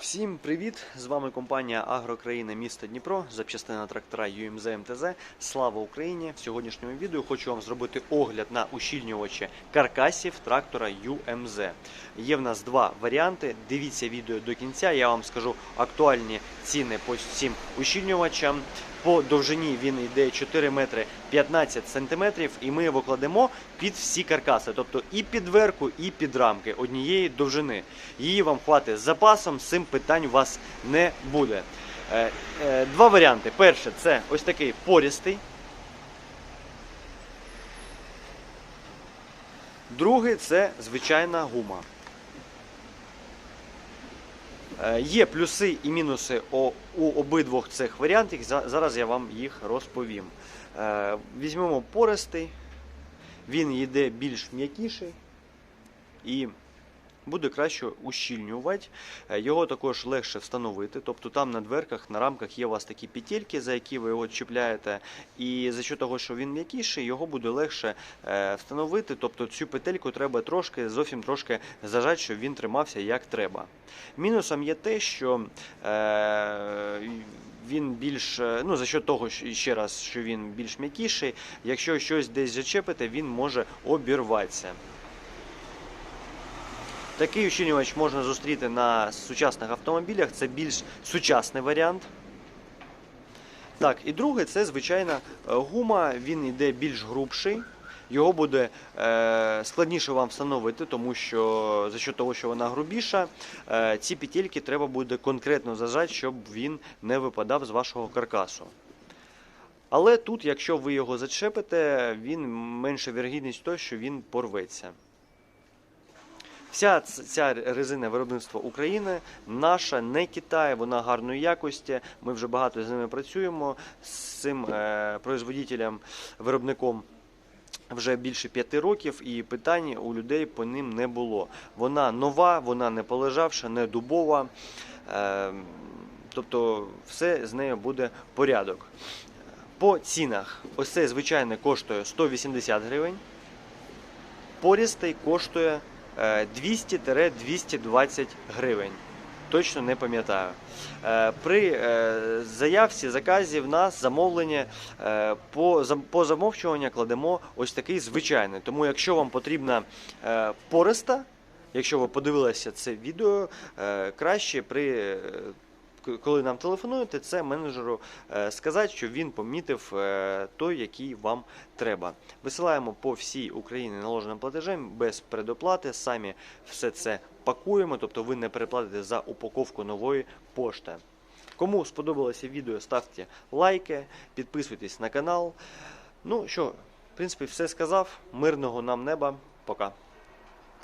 Всім привіт! З вами компанія Агрокраїна міста Дніпро, запчастина трактора UMZ МТЗ. Слава Україні! В сьогоднішньому відео хочу вам зробити огляд на ущільнювачі каркасів трактора UMZ. Є в нас два варіанти. Дивіться відео до кінця. Я вам скажу актуальні ціни по цим ущільнювачам. По довжині він йде 4 метри 15 сантиметрів, і ми його кладемо під всі каркаси, тобто і під дверку, і під рамки однієї довжини. Її вам хватить з запасом, з цим питань у вас не буде. Е, е, Два варіанти. Перше, це ось такий порістий. Другий це звичайна гума. Е, Є плюси і мінуси у обидвох цих варіантів. Зараз я вам їх розповім. Е, Візьмемо пористий, він йде більш м'якіший і буде краще ущільнювати. Е, Його також легше встановити. Тобто там на дверках, на рамках є у вас такі петельки, за які ви його чіпляєте. І за що того, що він м'якіший, його буде легше е, встановити. Тобто цю петельку треба трошки, зовсім трошки зажати, щоб він тримався як треба. Мінусом є те, що е, він більш, е, ну за що того, ще раз, що він більш м'якіший, якщо щось десь зачепите, він може обірватися. Такий ущільнювач можна зустріти на сучасних автомобілях, це більш сучасний варіант. Так, і друге, це звичайна гума, він йде більш грубший. Його буде е, складніше вам встановити, тому що за що того, що вона грубіша, е, ці петельки треба буде конкретно зажати, щоб він не випадав з вашого каркасу. Але тут, якщо ви його зачепите, він менша вірогідність того, що він порветься. Вся ця резина виробництва України наша, не Китай, вона гарної якості. Ми вже багато з ними працюємо з цим е, производителем, виробником. Вже більше п'яти років і питань у людей по ним не було. Вона нова, вона не полежавша, не дубова. Е, тобто все з нею буде порядок. По цінах, ось цей звичайний коштує 180 гривень. Порістий коштує 200-220 гривень. Точно не пам'ятаю. Е, При е, заявці заказі в нас замовлення е, по, замовчуванню кладемо ось такий звичайний. Тому якщо вам потрібна е, пориста, якщо ви подивилися це відео, е, краще при. Коли нам телефонуєте, це менеджеру е, сказати, що він помітив е, той, який вам треба. Висилаємо по всій Україні наложеним платежем без предоплати. Самі все це пакуємо, тобто ви не переплатите за упаковку нової пошти. Кому сподобалося відео, ставте лайки, підписуйтесь на канал. Ну що, в принципі, все сказав. Мирного нам неба. Пока.